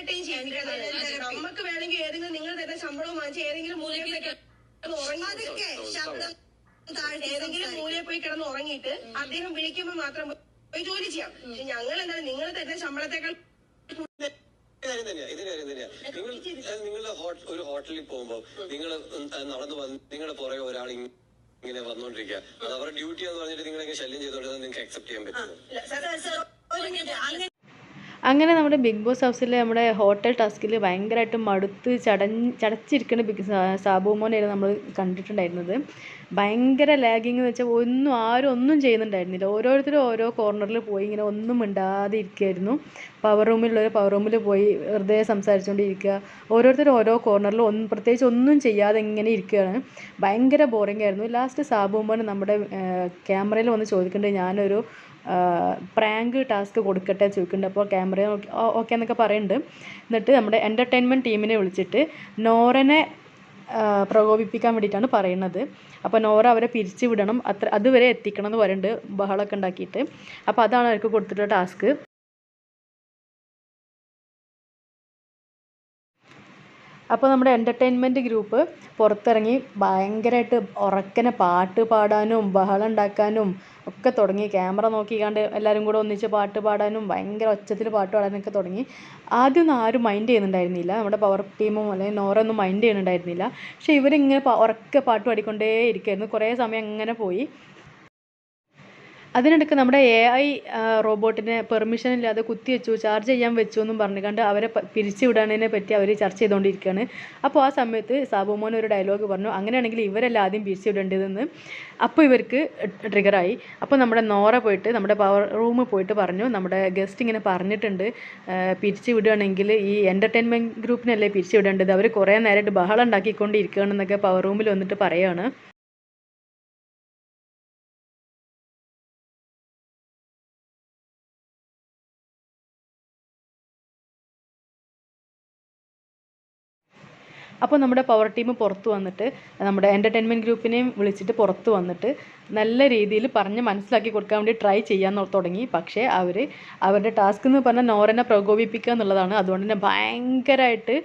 Entertain ചെയ്യിപ്പിക്കുന്നത് നമുക്ക് വേണമെങ്കിൽ ഏതെങ്കിലും നിങ്ങൾ തരുന്ന ശമ്പളം വാങ്ങിച്ച് ഏതെങ്കിലും മൂലയിലേക്ക് ഉറങ്ങി ശബ്ദം ഏതെങ്കിലും മൂലയിൽ പോയി കിടന്ന് ഉറങ്ങിയിട്ട് അദ്ദേഹം വിളിക്കുമ്പോൾ മാത്രം പോയി ജോലി ചെയ്യാം. പക്ഷെ ഞങ്ങൾ എന്താണ് നിങ്ങൾ തന്നെ ശമ്പളത്തെക്കാൾ നിങ്ങൾ നിങ്ങളുടെ ഹോട്ടൽ ഒരു ഹോട്ടലിൽ പോകുമ്പോ നിങ്ങൾ നടന്നു വന്ന് നിങ്ങളുടെ പുറകെ ഒരാൾ ഇങ് ഇങ്ങനെ വന്നോണ്ടിരിക്കുക അത് അവരുടെ ഡ്യൂട്ടി എന്ന് പറഞ്ഞിട്ട് നിങ്ങളെ ശല്യം ചെയ്തോണ്ടിരുന്നത് നിങ്ങൾക്ക് അക്സെപ്റ്റ് ചെയ്യാൻ പറ്റുമോ സർ, സർ, ഒരു മിനിറ്റ് അങ്ങനെ നമ്മുടെ ബിഗ് ബോസ് ഹൗസിൽ നമ്മുടെ ഹോട്ടൽ ടാസ്കിൽ ഭയങ്കരമായിട്ട് മടുത്ത് ചടഞ്ഞ് ചടച്ചിരിക്കുന്ന ബിഗ് സാബു മോനായിരുന്നു നമ്മൾ കണ്ടിട്ടുണ്ടായിരുന്നത്. ഭയങ്കര ലാഗിങ് എന്ന് വെച്ചാൽ ഒന്നും ആരും ഒന്നും ചെയ്യുന്നുണ്ടായിരുന്നില്ല. ഓരോരുത്തരും ഓരോ കോർണറിൽ പോയി ഇങ്ങനെ ഒന്നും മിണ്ടാതെ ഇരിക്കുകയായിരുന്നു പവർ റൂമിലുള്ളവർ പവർ റൂമിൽ പോയി വെറുതെ സംസാരിച്ചുകൊണ്ടിരിക്കുക ഓരോരുത്തരും ഓരോ കോർണറിൽ ഒന്നും പ്രത്യേകിച്ച് ഒന്നും ചെയ്യാതെ ഇങ്ങനെ ഇരിക്കുകയാണ്. ഭയങ്കര ബോറിംഗ് ആയിരുന്നു. ലാസ്റ്റ് സാബു മോൻ നമ്മുടെ ക്യാമറയിൽ വന്ന് ചോദിക്കുന്നുണ്ട് ഞാനൊരു പ്രാങ്ക് ടാസ്ക് കൊടുക്കട്ടെ ചോദിക്കുന്നുണ്ട്. അപ്പോൾ ക്യാമറ ഓക്കെ എന്നൊക്കെ പറയുന്നുണ്ട്. എന്നിട്ട് നമ്മുടെ എന്റർടൈൻമെന്റ് ടീമിനെ വിളിച്ചിട്ട് നോറനെ പ്രകോപിപ്പിക്കാൻ വേണ്ടിയിട്ടാണ് പറയുന്നത്. അപ്പോൾ നോറ അവരെ പിരിച്ചു വിടണം അത്ര അതുവരെ എത്തിക്കണം എന്ന് പറയുന്നുണ്ട് ബഹളമൊക്കെ ഉണ്ടാക്കിയിട്ട്. അപ്പോൾ അതാണ് അവർക്ക് കൊടുത്തിട്ടുള്ള ടാസ്ക്. അപ്പോൾ നമ്മുടെ എന്റർടൈൻമെന്റ് ഗ്രൂപ്പ് പുറത്തിറങ്ങി ഭയങ്കരമായിട്ട് ഉറക്കനെ പാട്ട് പാടാനും ബഹളം ഉണ്ടാക്കാനും ഒക്കെ തുടങ്ങി. ക്യാമറ നോക്കിക്കാണ്ട് എല്ലാവരും കൂടെ ഒന്നിച്ച് പാട്ട് പാടാനും ഭയങ്കര ഒച്ചത്തിൽ പാട്ട് പാടാനൊക്കെ തുടങ്ങി. ആദ്യമൊന്നും ആരും മൈൻഡ് ചെയ്യുന്നുണ്ടായിരുന്നില്ല. നമ്മുടെ പവർ ടീമും അല്ലെങ്കിൽ നോറൊന്നും മൈൻഡ് ചെയ്യുന്നുണ്ടായിരുന്നില്ല. പക്ഷേ ഇവരിങ്ങനെ ഉറക്കെ പാട്ട് പാടിക്കൊണ്ടേ ഇരിക്കുമായിരുന്നു കുറേ സമയം അങ്ങനെ പോയി. അതിനിടയ്ക്ക് നമ്മുടെ എ ഐ റോബോട്ടിനെ പെർമിഷൻ ഇല്ലാതെ കുത്തി വെച്ചു ചാർജ് ചെയ്യാൻ വെച്ചു എന്നും പറഞ്ഞുകൊണ്ട് അവരെ പ- പിരിച്ചു വിടാനതിനെ പറ്റി അവർ ചർച്ച ചെയ്തുകൊണ്ടിരിക്കുകയാണ് അപ്പോൾ ആ സമയത്ത് സാബുമോൻ ഒരു ഡയലോഗ് പറഞ്ഞു അങ്ങനെയാണെങ്കിൽ ഇവരല്ല ആദ്യം പിരിച്ചു വിടേണ്ടതെന്ന്? അപ്പോൾ ഇവർക്ക് ട്രിഗറായി അപ്പോൾ നമ്മുടെ നോറ പോയിട്ട് നമ്മുടെ പവർ റൂമിൽ പോയിട്ട് പറഞ്ഞു നമ്മുടെ ഗസ്റ്റ് ഇങ്ങനെ പറഞ്ഞിട്ടുണ്ട്. പിരിച്ചു വിടുകയാണെങ്കിൽ ഈ എന്റർടൈൻമെന്റ് ഗ്രൂപ്പിനല്ലേ പിരിച്ചു വിടേണ്ടത്? അവർ കുറേ നേരമായിട്ട് ബഹളം ഉണ്ടാക്കിക്കൊണ്ടിരിക്കുകയാണെന്നൊക്കെ പവർ റൂമിൽ വന്നിട്ട് പറയുകയാണ് അപ്പോൾ നമ്മുടെ പവർ ടീം പുറത്ത് വന്നിട്ട് നമ്മുടെ എന്റർടൈൻമെന്റ് ഗ്രൂപ്പിനെയും വിളിച്ചിട്ട് പുറത്ത് വന്നിട്ട് നല്ല രീതിയിൽ പറഞ്ഞ് മനസ്സിലാക്കി കൊടുക്കാൻ വേണ്ടി ട്രൈ ചെയ്യാൻ തുടങ്ങി. പക്ഷേ അവർ അവരുടെ ടാസ്ക് എന്ന് പറഞ്ഞാൽ നോരനെ പ്രകോപിപ്പിക്കുക എന്നുള്ളതാണ്. അതുകൊണ്ട് തന്നെ ഭയങ്കരമായിട്ട്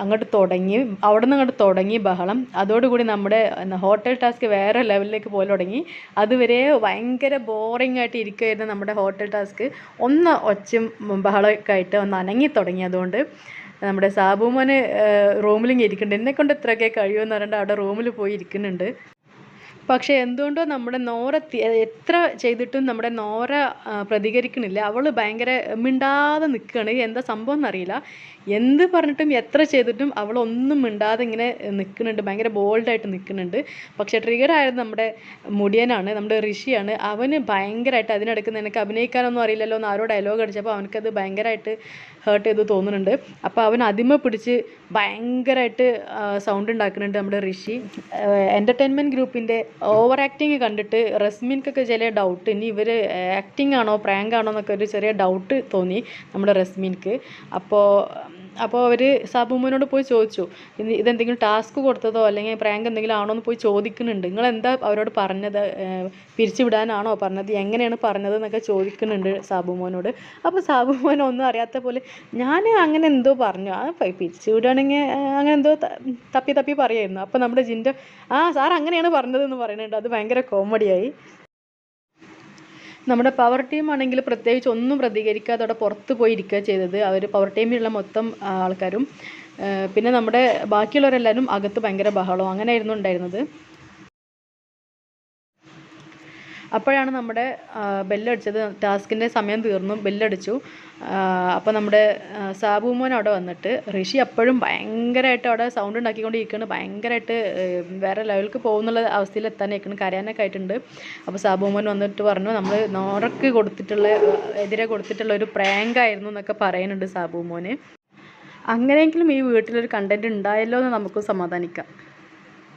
അങ്ങോട്ട് തുടങ്ങി അവിടെ നിന്ന് അങ്ങോട്ട് തുടങ്ങി ബഹളം. അതോടുകൂടി നമ്മുടെ ഹോട്ടൽ ടാസ്ക് വേറെ ലെവലിലേക്ക് പോലെ തുടങ്ങി. അതുവരെ ഭയങ്കര ബോറിംഗ് ആയിട്ട് ഇരിക്കുമായിരുന്നു നമ്മുടെ ഹോട്ടൽ ടാസ്ക് ഒന്ന് ഒച്ചും ബഹളമൊക്കെ ആയിട്ട് ഒന്ന് അനങ്ങി തുടങ്ങി. അതുകൊണ്ട് നമ്മുടെ സാബുമോന് റൂമിലിങ്ങനെ ഇരിക്കുന്നുണ്ട്. എന്നെക്കൊണ്ട് ഇത്രയൊക്കെ കഴിയുമെന്ന് പറഞ്ഞിട്ട് അവിടെ റൂമിൽ പോയി ഇരിക്കുന്നുണ്ട്. പക്ഷേ എന്തുകൊണ്ടോ നമ്മുടെ നോറ എത്ര ചെയ്തിട്ടും നമ്മുടെ നോറ പ്രതികരിക്കണില്ല. അവൾ ഭയങ്കര മിണ്ടാതെ നിൽക്കുകയാണ് എന്താ സംഭവം എന്നറിയില്ല. എന്ത് പറഞ്ഞിട്ടും എത്ര ചെയ്തിട്ടും അവൾ ഒന്നും മിണ്ടാതെ ഇങ്ങനെ നിൽക്കുന്നുണ്ട് ഭയങ്കര ബോൾഡായിട്ട് നിൽക്കുന്നുണ്ട് പക്ഷേ ട്രിഗർ ആയത് നമ്മുടെ മുടിയനാണ് നമ്മുടെ ഋഷിയാണ്. അവന് ഭയങ്കരമായിട്ട് അതിനിടയ്ക്ക് നിനക്ക് അഭിനയിക്കാനൊന്നും അറിയില്ലല്ലോ എന്ന് ആരോ ഡയലോഗ് അടിച്ചപ്പോൾ അവനക്കത് ഭയങ്കരമായിട്ട് ഹേർട്ട് ചെയ്ത് തോന്നുന്നുണ്ട്. അപ്പോൾ അവൻ അതിമ പിടിച്ച് ഭയങ്കരമായിട്ട് സൗണ്ട് ഉണ്ടാക്കുന്നുണ്ട് നമ്മുടെ ഋഷി. എന്റർടൈൻമെന്റ് ഗ്രൂപ്പിന്റെ ഓവർ ആക്ടിങ് കണ്ടിട്ട് റസ്മിൻക്കൊക്കെ ചില ഡൗട്ട് ഇനി ഇവർ ആക്ടിങ് ആണോ പ്രാങ്ക് ആണോ എന്നൊക്കെ ഒരു ചെറിയ ഡൗട്ട് തോന്നി നമ്മുടെ റസ്മിൻക്ക്. അപ്പോൾ അപ്പോൾ അവർ സാബുമോനോട് പോയി ചോദിച്ചു ഇത് ഇതെന്തെങ്കിലും ടാസ്ക് കൊടുത്തതോ അല്ലെങ്കിൽ പ്രാങ്ക് എന്തെങ്കിലും ആണോ എന്ന് പോയി ചോദിക്കുന്നുണ്ട്. നിങ്ങൾ എന്താ അവരോട് പറഞ്ഞത്? പിരിച്ചു വിടാനാണോ പറഞ്ഞത്? എങ്ങനെയാണ് പറഞ്ഞത് എന്നൊക്കെ ചോദിക്കുന്നുണ്ട് സാബുമോനോട് അപ്പോൾ സാബുമോൻ ഒന്നും അറിയാത്ത പോലെ ഞാൻ അങ്ങനെ എന്തോ പറഞ്ഞു. ആ പിരിച്ചു വിടുകയാണെങ്കിൽ അങ്ങനെ എന്തോ തപ്പി തപ്പി പറയായിരുന്നു. അപ്പോൾ നമ്മുടെ ജിന്റെ ആ സാർ അങ്ങനെയാണ് പറഞ്ഞതെന്ന് പറയുന്നുണ്ട്. അത് ഭയങ്കര കോമഡിയായി നമ്മുടെ പവർ ടീം ആണെങ്കിൽ പ്രത്യേകിച്ച് ഒന്നും പ്രതികരിക്കാതെ അവിടെ പുറത്ത് പോയി ചെയ്തത്. അവർ പവർ ടീമിലുള്ള മൊത്തം ആൾക്കാരും. പിന്നെ നമ്മുടെ ബാക്കിയുള്ളവരെല്ലാവരും അകത്ത് ഭയങ്കര ബഹളവും അങ്ങനെയായിരുന്നു ഉണ്ടായിരുന്നത്. അപ്പോഴാണ് നമ്മുടെ ബെല്ലടിച്ചത്. ടാസ്കിന്റെ സമയം തീർന്നു. ബെല്ലടിച്ചു. അപ്പോൾ നമ്മുടെ സാബു മോൻ അവിടെ വന്നിട്ട് ഋഷി അപ്പോഴും ഭയങ്കരമായിട്ട് അവിടെ സൗണ്ട് ഉണ്ടാക്കിക്കൊണ്ടിരിക്കുകയാണ്. ഭയങ്കരമായിട്ട് വേറെ ലെവലിലേക്ക് പോകുന്നുള്ള അവസ്ഥയിൽ എത്താനേക്കാണ് കരയാനൊക്കെ ആയിട്ടുണ്ട്. അപ്പോൾ സാബു മോൻ വന്നിട്ട് പറഞ്ഞു നമ്മൾ നോറക്ക് കൊടുത്തിട്ടുള്ള എതിരെ കൊടുത്തിട്ടുള്ള ഒരു പ്രാങ്കായിരുന്നു എന്നൊക്കെ പറയുന്നുണ്ട് സാബു മോന് അങ്ങനെയെങ്കിലും ഈ വീട്ടിലൊരു കണ്ടന്റ് ഉണ്ടായല്ലോ എന്ന് നമുക്ക് സമാധാനിക്കാം.